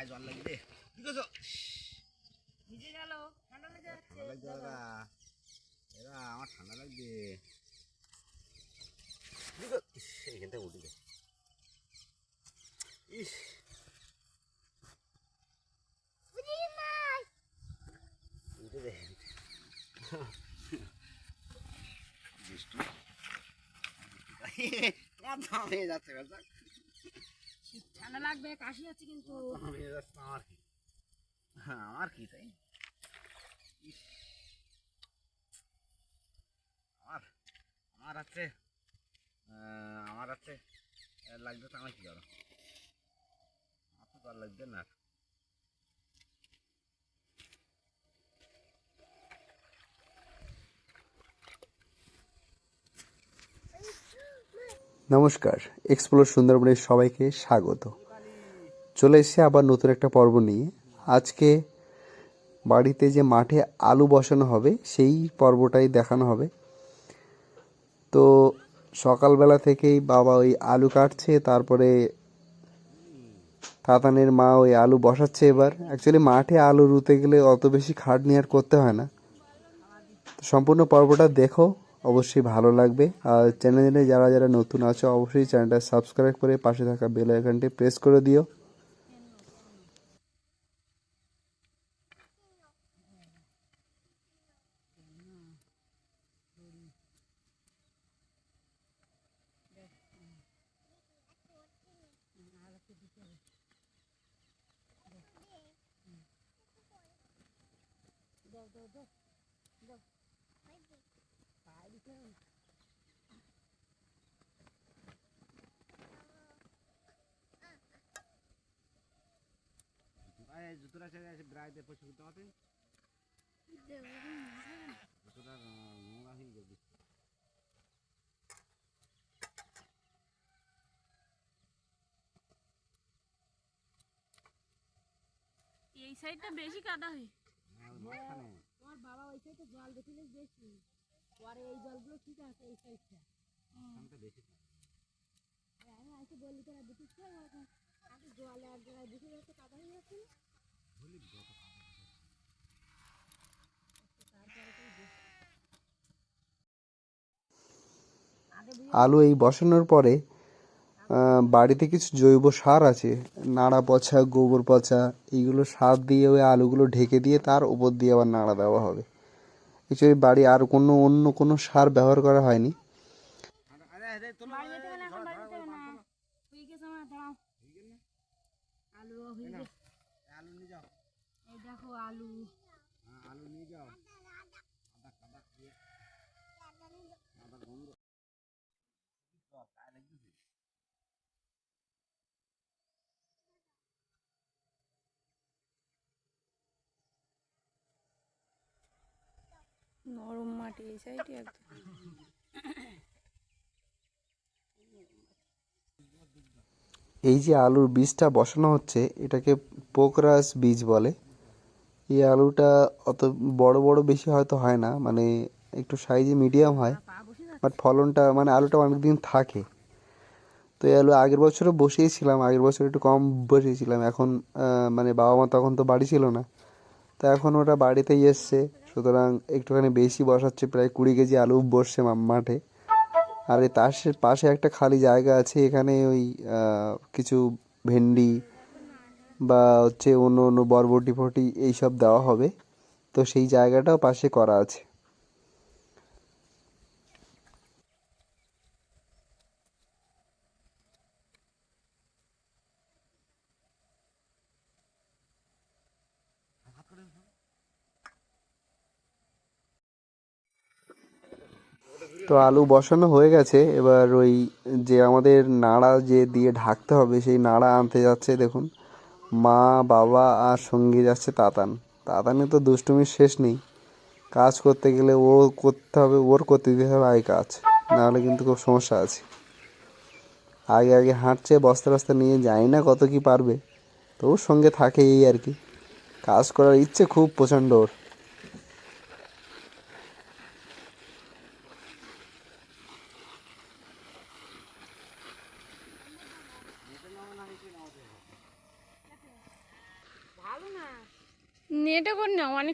গায়ে জল লাগবে কি করছ ভিজে গেল ঠান্ডা লেগে যাচ্ছে ঠান্ডা লাগছে। এরা এরা আমার ঠান্ডা লাগবে কি এইখান থেকে উঠে ইস। উঠে বৃষ্টি? তোমার দাম হয়ে যাচ্ছে ঠান্ডা লাগবে কাশি আছে কিন্তু। আমার কি হ্যাঁ আমার কি তাই? আমার আমার আছে আমার আছে লাগবে তো আমার কি করো? আমার তো আর লাগবে না। নমস্কার এক্সপ্লোর সুন্দরবনের সবাইকে স্বাগত। চলে এসেছি আবার নতুন একটা পর্ব নিয়ে। আজকে বাড়িতে যে মাঠে আলু বসানো হবে, সেই পর্বটাই দেখানো হবে। তো সকালবেলা থেকেই বাবা ওই আলু কাটছে, তারপরে তাতানের মা ওই আলু বসাচ্ছে এবার। অ্যাকচুয়ালি মাঠে আলু রুতে গেলে অত বেশি খাটনি আর করতে হয় না। সম্পূর্ণ পর্বটা দেখো, অবশ্যই ভালো লাগবে। আর চ্যানেলে যারা যারা নতুন আছো, অবশ্যই চ্যানেলটা সাবস্ক্রাইব করে পাশে থাকা বেল আইকনটি প্রেস করে দিও। আরে জুতোটা ছেড়ে আছে ব্রাইডে পয়সা করতে হবে জুতোটা নোংরা হয়ে যাবে এই সাইডটা বেশি কাদা হয়। মাঝখানে সাইডে জল দেখিলে বেশি। পরে এই জলগুলো ঠিক আছে এই সাইডটা থাকে। আমি আজকে বললি তোরা দেখিস আগে জল এক জায়গায় দেখে যাচ্ছে কাদা হয়ে যাচ্ছে। আলু এই বসানোর পরে আহ, বাড়িতে কিছু জৈব সার আছে নাড়া পচা গোবর পচা এইগুলো সার দিয়ে ওই আলুগুলো ঢেকে দিয়ে তার উপর দিয়ে আবার নাড়া দেওয়া হবে। অ্যাকচুয়ালি বাড়ি আর কোনো অন্য কোনো সার ব্যবহার করা হয়নি। আলু নিয়ে আরে তোলো বাড়ি যেতে হবে না এখন বাড়ি যেতে হবে না হয়ে গেছে আমার দাঁড়াও আলু হয়ে গেছে আলু নিয়ে যাও এই দেখো আলু হ্যাঁ, আলু নিয়ে যাও আদা কাদা দিয়ে আদা গন্ধ গায়ে লাগতেছে নরম মাটি, এই সাইডে একদম। এই যে আলুর বীজটা বসানো হচ্ছে, এটাকে পোকরাস বীজ বলে। এই আলুটা অত বড় বড় বেশি হয়তো হয় না মানে একটু সাইজে মিডিয়াম হয়, বাট ফলনটা মানে আলুটা অনেক দিন থাকে। তো এই আলু আগের বছরও বসিয়েছিলাম, আগের বছর একটু কম বসিয়েছিলাম, এখন মানে বাবা মা তখন তো বাড়ি ছিল না। তো এখন ওটা বাড়িতেই এসছে। সুতরাং একটুখানি বেশি বসাচ্ছে, প্রায় কুড়ি কেজি আলু বসছে মাঠে। আর তার পাশে একটা খালি জায়গা আছে, এখানে ওই কিছু ভেন্ডি বা হচ্ছে অন্য অন্য বরবটি ফটি এইসব দেওয়া হবে। তো সেই জায়গাটাও পাশে করা আছে। তো আলু বসানো হয়ে গেছে। এবার ওই যে আমাদের নাড়া যে দিয়ে ঢাকতে হবে, সেই নাড়া আনতে যাচ্ছে দেখুন। মা, বাবা আর সঙ্গে যাচ্ছে তাতান। তাতানে তো দুষ্টুমির শেষ নেই। কাজ করতে গেলে ও করতে হবে, ওর করতে দিতে হবে আগে কাজ। নাহলে কিন্তু খুব সমস্যা আছে। আগে আগে হাঁটছে, বস্তা বস্তা নিয়ে যাই না কত কি পারবে। তো ওর সঙ্গে থাকে এই আর কি। কাজ করার ইচ্ছে খুব প্রচণ্ড ওর।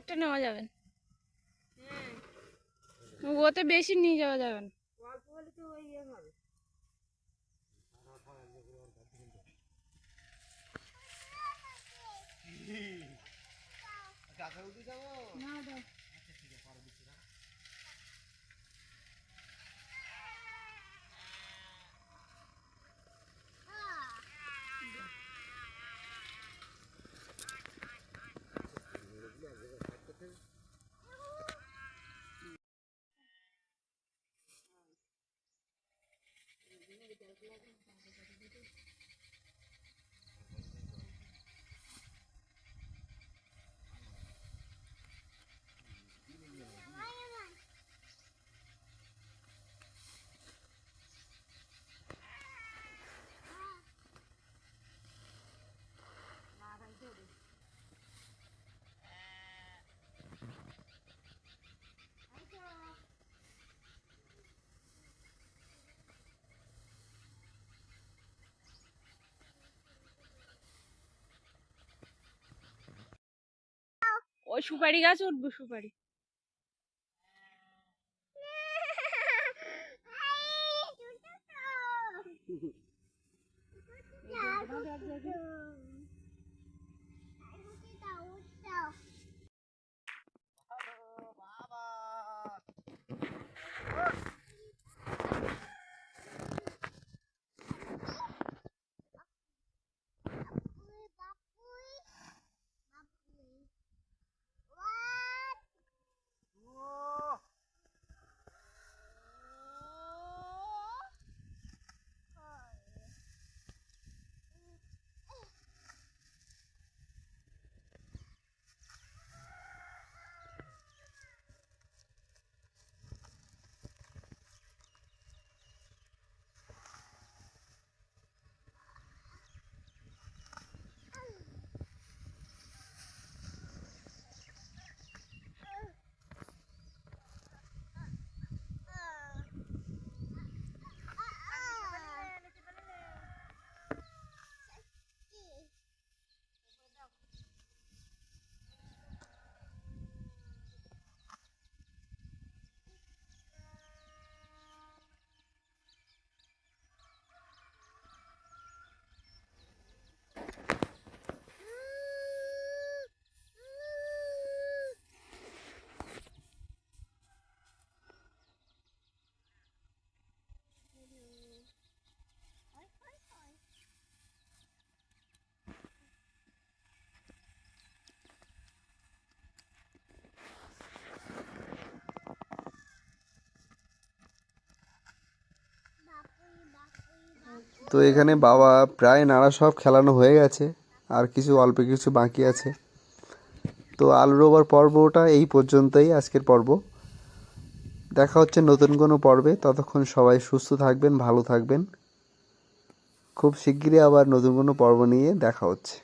করে নাও অনেকটা নেওয়া যাবে না। ওতে বেশি নিয়ে যাওয়া যাবে না। অল্প হলে তো ওই ইয়ে হবে। together. ওই সুপারি গাছ উঠবো সুপারি। তো এখানে বাবা প্রায় নাড়া সব খেলানো হয়ে গেছে, আর কিছু, অল্প কিছু বাকি আছে। তো আলু রোবার পর্বটা এই পর্যন্তই আজকের পর্ব। দেখা হচ্ছে নতুন কোনো পর্বে। ততক্ষণ সবাই সুস্থ থাকবেন, ভালো থাকবেন। খুব শিগগিরই আবার নতুন কোনো পর্ব নিয়ে দেখা হচ্ছে।